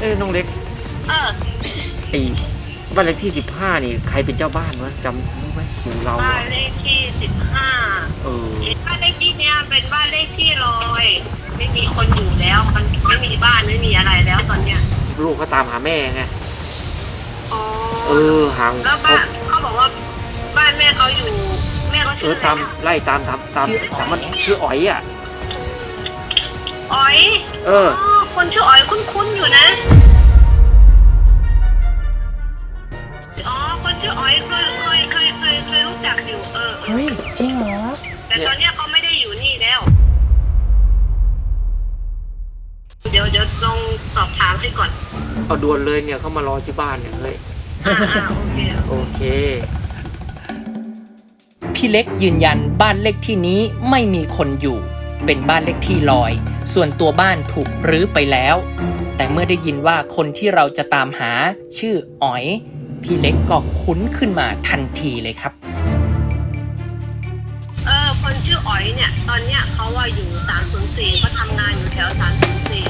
เอ้ยน้องเล็กเออไอ้บ้านเลขที่สิบห้านี่ใครเป็นเจ้าบ้านวะจำรู้ไหมหมู่เราบ้าอะนเลขที่สิบห้าเออบ้านเลขที่เนี้ยเป็นบ้านเลขที่ลอย ไม่มีคนอยู่แล้ว มันไม่มีบ้านไม่มีอะไรแล้วตอนเนี้ยลูกเขาตามหาแม่ไงอ๋อเออห่างแล้วบ้านเขาบอกว่าบ้านแม่เขาอยู่ แม่เขาเอชื่อออะไรตามนะไล่ตามตามตามตามมันชื่ออ๋อยอะ อ๋อย เออ อ๋อ คนชื่ออ๋อยคุ้นๆอยู่นะ อ๋อ คนชื่ออ๋อยเคยเคยเคยเคยเคยรู้จักอยู่เออเออเฮ้ย จริงเหรอ แต่ตอนเนี้ยเขาไม่ได้อยู่นี่แล้ว เดี๋ยวเดี๋ยวลองสอบถามให้ก่อน เอาด่วนเลยเนี่ยเขามารอที่บ้านเนี่ยเฮ้ยอ่าอ่าโอเค โอเค พี่เล็กยืนยันบ้านเลขที่นี้ไม่มีคนอยู่ เป็นบ้านเลขที่ลอย ส่วนตัวบ้านถูกรื้อไปแล้ว แต่เมื่อได้ยินว่าคนที่เราจะตามหาชื่ออ๋อย พี่เล็กก็คุ้นขึ้นมาทันทีเลยครับ เออคนชื่ออ๋อยเนี่ย ตอนเนี้ยเขาว่าอยู่สามศูนย์สี่เขาทำงานอยู่แถวสามศูนย์สี่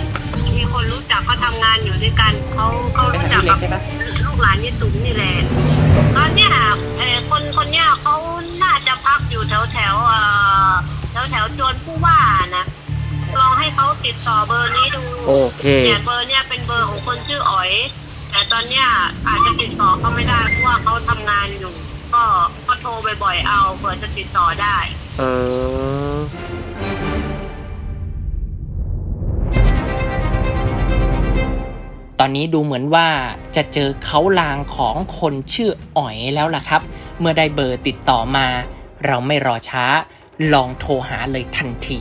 มีคนรู้จักเขาทำงานอยู่ด้วยกันเขาเขารู้จักกับลูกหลานยี่ตุ๋มนี่แหละตอนเนี้ยเออคนคนเนี้ยเขาน่าจะพักอยู่แถวแถวเออแถวแถวจวนผู้ว่านะ ให้เขาติดต่อเบอร์นี้ดูโอเคเนี่ยเบอร์เนี่ยเป็นเบอร์ของคนชื่ออ๋อย แต่ตอนเนี้ยอาจจะติดต่อเขาไม่ได้เพราะว่าเขาทำงานอยู่ ก็ก็โทรบ่อยๆเอาเผื่อจะติดต่อได้ เออ ตอนนี้ดูเหมือนว่าจะเจอเขาลางของคนชื่ออ๋อยแล้วล่ะครับ เมื่อได้เบอร์ติดต่อมา เราไม่รอช้า ลองโทรหาเลยทันที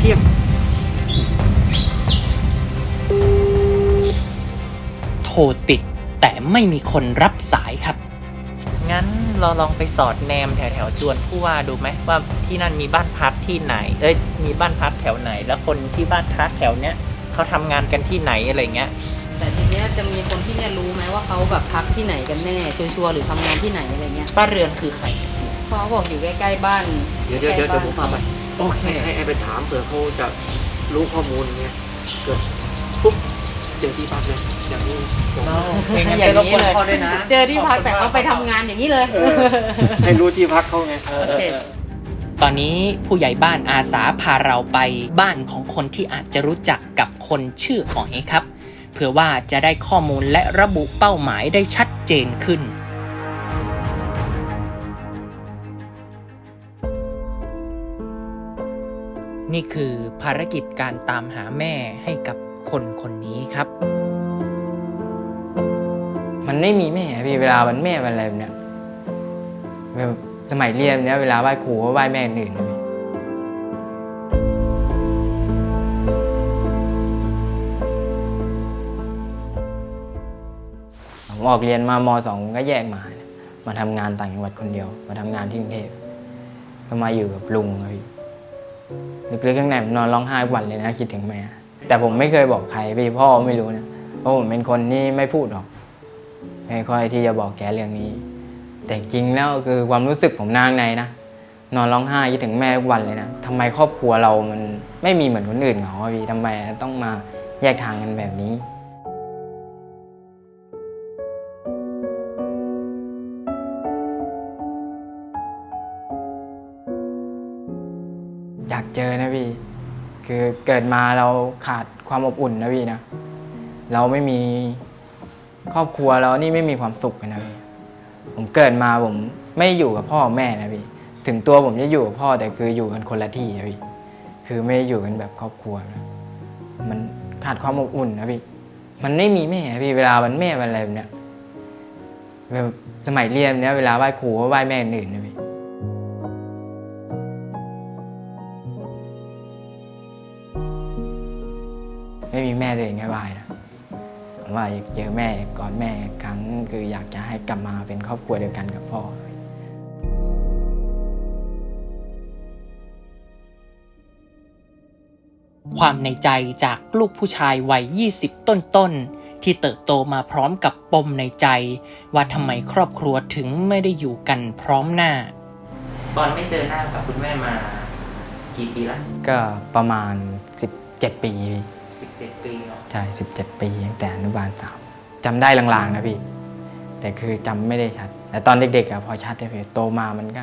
เพียบ โทรติดแต่ไม่มีคนรับสายครับ งั้นเราลองไปสอดแนมแถวแถวๆจวนผู้ว่าดูไหมว่าที่นั่นมีบ้านพักที่ไหน เอ้ยมีบ้านพักแถวไหน แล้วคนที่บ้านพักแถวเนี้ยเขาทำงานกันที่ไหนอะไรเงี้ย แต่ทีเนี้ยจะมีคนที่เนี่ยรู้ไหมว่าเขาแบบพักที่ไหนกันแน่ชัวร์ๆหรือทำงานที่ไหนอะไรเงี้ยป้าเรือนคือใครเพราะเขาบอกอยู่ใกล้ๆบ้านเดี๋ยวเดี๋ยวเดี๋ยวใกล้เดี๋ยวผมพาไป โอเค ให้ให้ให้ไปถามเผื่อเขาจะรู้ข้อมูลเงี้ยเกิดปุ๊บเจอที่พักเลยอย่างนี้จบเป็นงั้นอย่าไปงรบนี้กวนเลยเขาด้วยนะเจอที่พักแต่เขาไปทำงานอย่างนี้เลยให้รู้ที่พักเขาไงเออเออเออตอนนี้ผู้ใหญ่บ้านอาสาพาเราไปบ้านของคนที่อาจจะรู้จักกับคนชื่ออ๋อยครับ เพื่อว่าจะได้ข้อมูลและระบุเป้าหมายได้ชัดเจนขึ้น นี่คือภารกิจการตามหาแม่ให้กับคนคนนี้ครับ มันไม่มีแม่พี่เวลาวันแม่วันอะไรแบบเนี้ยแบบสมัยเรียนเนี้ยเวลาไหว้ครูก็ไหว้แม่คนอื่นนะพี่ผมออกเรียนมามสองก็แยกมา มาทำงานต่างจังหวัดคนเดียว มาทำงานที่กรุงเทพก็มาอยู่กับลุงอะพี่ ลึกๆข้างในผมนอนร้องไห้ทุกวันเลยนะคิดถึงแม่แต่ผมไม่เคยบอกใครพี่พ่อไม่รู้นะเพราะผมเป็นคนที่ไม่พูดหรอกไม่ค่อยที่จะบอกแกเรื่องนี้ แต่จริงแล้วคือความรู้สึกผมนางในนะนอนร้องไห้คิดถึงแม่ทุกวันเลยนะทำไมครอบครัวเรามันไม่มีเหมือนคนอื่นเขาอพี่ทำไมต้องมาแยกทางกันแบบนี้ เจอนะพี่ คือเกิดมาเราขาดความอบอุ่นนะพี่นะ เราไม่มีครอบครัวเรานี่ไม่มีความสุขเลยนะพี่ ผมเกิดมาผมไม่อยู่กับพ่อแม่นะพี่ ถึงตัวผมจะอยู่กับพ่อแต่คืออยู่กันคนละที่นะพี่ คือไม่อยู่กันแบบครอบครัวนะ มันขาดความอบอุ่นนะพี่ มันไม่มีแม่พี่ เวลาวันแม่วันอะไรแบบเนี้ยแบบสมัยเรียนเนี้ยเวลาไหว้ครูก็ไหว้แม่คนอื่นนะพี่ ไม่มีแม่ตัวเองแค่ไหว้นะผมว่าอยากเจอแม่ก่อนแม่อีกครั้งคืออยากจะให้กลับมาเป็นครอบครัวเดียวกันกับพ่อความในใจจากลูกผู้ชายวัย 20 ต้นๆ ที่เติบโตมาพร้อมกับปมในใจ ว่าทำไมครอบครัวถึงไม่ได้อยู่กันพร้อมหน้า ตอนไม่เจอหน้ากับคุณแม่มากี่ปีละก็ประมาณ 17 ปี 17เจ็ดปีเนาะใช่สิบเจ็ดปีตั้งแต่อนุบาลสามจำได้ลางๆนะพี่ แต่คือจำไม่ได้ชัด แต่ตอนเด็กๆอะพอชัดเลยพี่โตมามันก็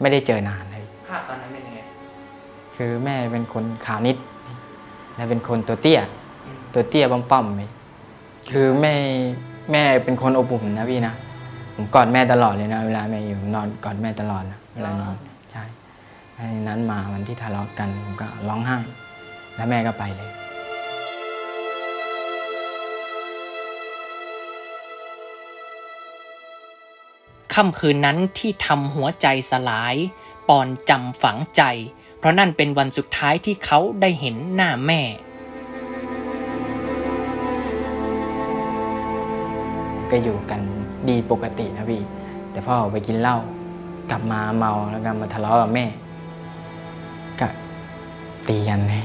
ไม่ได้เจอนานเลย ภาพตอนนั้นเป็นยังไงคือแม่เป็นคนขาวนิด และเป็นคนตัวเตี้ยตัวเตี้ยป้อมๆไปคือแม่แม่เป็นคนอบอุ่นนะพี่นะ ผมกอดแม่ตลอดเลยนะ เวลาแม่อยู่ผมนอนกอดแม่ตลอดนะเวลานอนใช่เพราะฉะนั้นมาวันที่ทะเลาะกันผมก็ร้องไห้ แล้วแม่ก็ไปเลย ค่ำคืนนั้นที่ทำหัวใจสลาย ปอนจำฝังใจ เพราะนั่นเป็นวันสุดท้ายที่เขาได้เห็นหน้าแม่ ก็อยู่กันดีปกตินะพี่ แต่พ่อไปกินเหล้ากลับมาเมาแล้วก็มาทะเลาะกับแม่ ก็ตีกันเลย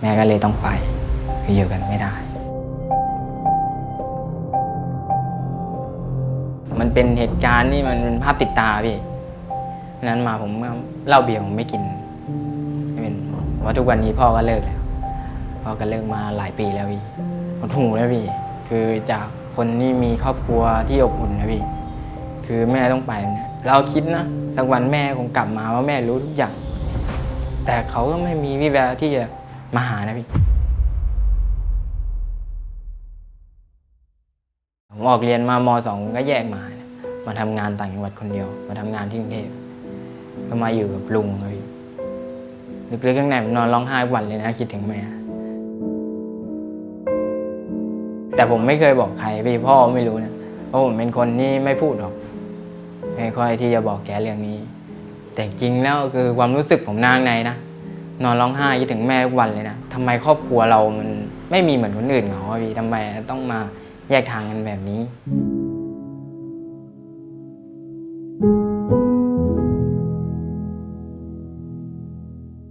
แม่ก็เลยต้องไปคืออยู่กันไม่ได้ มันเป็นเหตุการณ์ที่มันเป็นภาพติดตาพี่นั้นมาผมเหล้าเบียร์ผมไม่กินไม่เป็นเพราะทุกวันนี้พ่อก็เลิกแล้วพ่อก็เลิกมาหลายปีแล้วพี่หดหูแล้วพี่ คือจากคนที่มีครอบครัวที่อบอุ่นนะพี่ คือแม่ต้องไปเนี่ยเราคิดนะสักวันแม่คงกลับมาว่าแม่รู้ทุกอย่าง แต่เขาก็ไม่มีวิแววที่จะมาหานะพี่ ออกเรียนมามสองก็แยกมา มาทำงานต่างจังหวัดคนเดียว มาทำงานที่กรุงเทพก็มาอยู่กับลุงครับพี่ลึกๆข้างในผมนอนร้องไห้วันเลยนะคิดถึงแม่แต่ผมไม่เคยบอกใครพี่พ่อไม่รู้นะเพราะผมเป็นคนที่ไม่พูดหรอกไม่ค่อยที่จะบอกแกเรื่องนี้ แต่จริงแล้วคือความรู้สึกผมนางในนะนอนร้องไห้คิดถึงแม่ทุกวันเลยนะทำไมครอบครัวเรามันไม่มีเหมือนคนอื่นเขาอะพี่ทำไมต้องมา แยกทางกันแบบนี้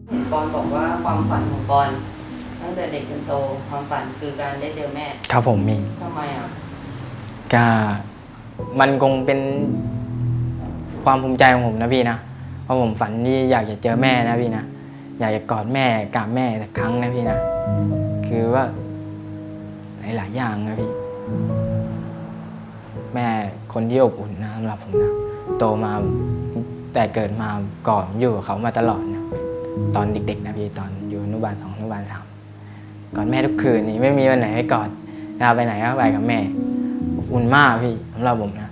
เห็นปอนบอกว่าความฝันของปอนตั้งแต่เด็กจนโตความฝันคือการได้เจอแม่ครับผมมีทำไมอะก็มันคงเป็นความภูมิใจของผมนะพี่นะเพราะผมฝันที่อยากจะเจอแม่นะพี่นะอยากจะกอดแม่กราบแม่สักครั้งนะพี่นะ คือว่า หลายๆอย่างนะพี่ แม่คนที่อบอุ่นนะสำหรับผมนะโตมาแต่เกิดมาก่อนอยู่กับเขามาตลอดนะตอนเด็กๆนะพี่ตอนอยู่อนุบาลสองอนุบาลสามกอดแม่ทุกคืนนี่ไม่มีวันไหนให้กอดเวลาไปไหนก็ไปกับแม่อบอุ่นมากพี่สำหรับผมนะ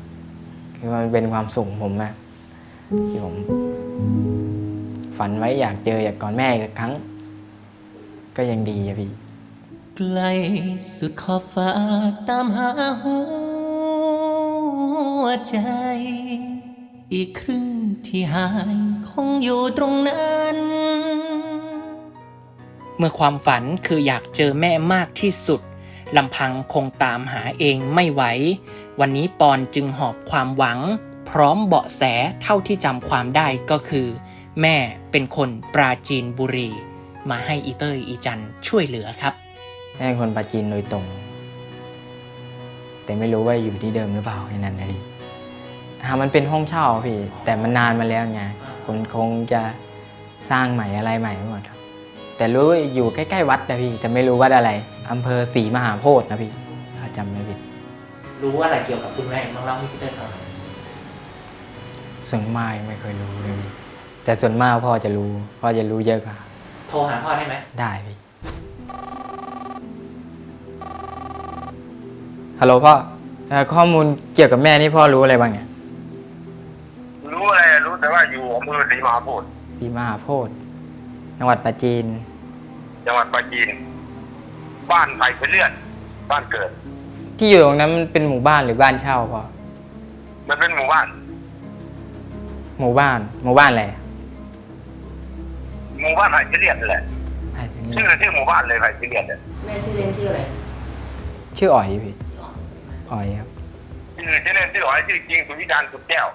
คือมันเป็นความสุขของผมนะที่ผมฝันไว้อยากเจออยากกอดแม่อีกครั้ง ก็ยังดีอะพี่ ไกลสุดขอบฟ้าตามหาหัวใจ อีกครึ่งที่หายคงอยู่ตรงนั้น เมื่อความฝันคืออยากเจอแม่มากที่สุดลำพังคงตามหาเองไม่ไหว วันนี้ปอนจึงหอบความหวัง พร้อมเบาะแสเท่าที่จำความได้ก็คือ แม่เป็นคนปราจีนบุรี มาให้อีเตอร์อีจันช่วยเหลือครับ แม่เป็นคนปราจีนโดยตรง แต่ไม่รู้ว่าอยู่ที่เดิมหรือเปล่าแค่นั้นนะพี่อ่ามันเป็นห้องเช่าพี่ แต่มันนานมาแล้วไงคนคงจะสร้างใหม่อะไรใหม่หมดครับ แต่รู้ว่าอยู่ใกล้ๆวัดนะพี่แต่ไม่รู้วัดอะไรอำเภอศรีมหาโพธิ์นะพี่ถ้าจำไม่ผิด รู้อะไรเกี่ยวกับคุณแม่ลองเล่าให้พี่เต้ยฟังหน่อยส่วนมากไม่เคยรู้เลยพี่แต่ส่วนมากพ่อจะรู้ พ่อจะรู้เยอะกว่าโทรหาพ่อได้ไหมได้พี่ ฮัลโหลพ่อเอ่อข้อมูลเกี่ยวกับแม่นี่พ่อรู้อะไรบ้างเนี่ยรู้อะไรรู้แต่ว่าอยู่อำเภอศรีมหาโพธิ์ศรีมหาโพธิ์จังหวัดปราจีน จังหวัดปราจีน บ้านไผ่เป็นเลือดบ้านเกิด ที่อยู่ตรงนั้นมันเป็นหมู่บ้านหรือบ้านเช่าพ่อมันเป็นหมู่บ้าน หมู่บ้าน หมู่บ้านอะไรอะหมู่บ้านไผ่เป็นเลือดนั่นแหละอะอย่างนี้ชื่อชื่อหมู่บ้านเลยไผ่เป็นเลือดเนี่ยแม่ชื่อเล่นชื่ออะไรชื่ออ๋อยพี่ อ๋อยครับชื่อชื่อเล่นชื่อหอยชื่อจริงสุวิจารณ์สุดแก้ว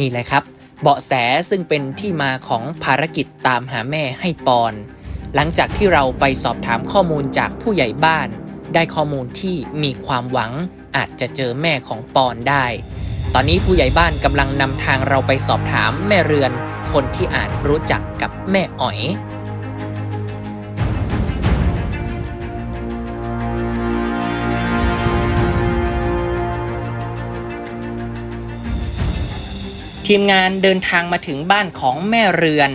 นี่แหละครับ เบาะแสซึ่งเป็นที่มาของภารกิจตามหาแม่ให้ปอน หลังจากที่เราไปสอบถามข้อมูลจากผู้ใหญ่บ้าน ได้ข้อมูลที่มีความหวังอาจจะเจอแม่ของปอนได้ ตอนนี้ผู้ใหญ่บ้านกำลังนำทางเราไปสอบถามแม่เรือน คนที่อาจรู้จักกับแม่อ๋อย ทีมงานเดินทางมาถึงบ้านของแม่เรือน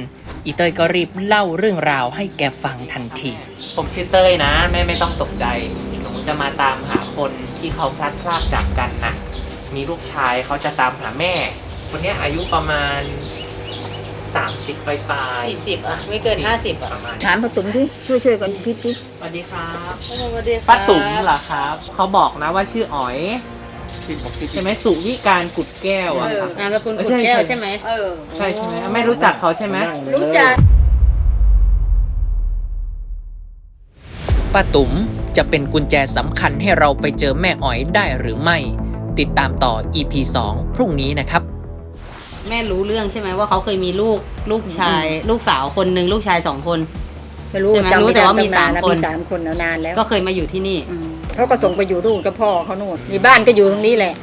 อีเตยก็รีบเล่าเรื่องราวให้แกฟังทันที ผมชื่อเต้ยนะ แม่ไม่ต้องตกใจ หนูจะมาตามหาคนที่เขาพลัดพรากจากกันนะมีลูกชายเขาจะตามหาแม่ คนเนี้ยอายุประมาณ 30ปลายปลายสี่สิบอะ ไม่เกินห้าสิบอะประมาณถามป้าตุ๋มที่ช่วยช่วยๆกันคิดที่สวัสดีครับ สวัสดีค่ะป้าตุ๋มเหรอครับ เขาบอกนะว่าชื่ออ๋อย ใช่ไหมสุวิการกุดแก้วอะครับนามสกุลเออกุใช่ดแก้วใช่ใช่ไหม เออ ใช่ใช่ไหมไม่รู้จักเขาใช่ไหมรู้จัก ป้าตุ๋มจะเป็นกุญแจสำคัญให้เราไปเจอแม่อ๋อยได้หรือไม่ ติดตามต่อ EP 2 พรุ่งนี้นะครับ แม่รู้เรื่องใช่ไหมว่าเขาเคยมีลูกลูกชาย ลูกสาวคนหนึ่งลูกชายสองคน ไม่รู้ใช่ไหมจำรู้ไม่แต่ได้ว่ามีตั้งนานสามแล้วคนมีสามคนแล้วนานแล้วก็เคยมาอยู่ที่นี่อืมเขาก็ส่งไปอยู่นู่นกับพ่อเขานู่นนี่บ้านก็อยู่ตรงนี้แหละ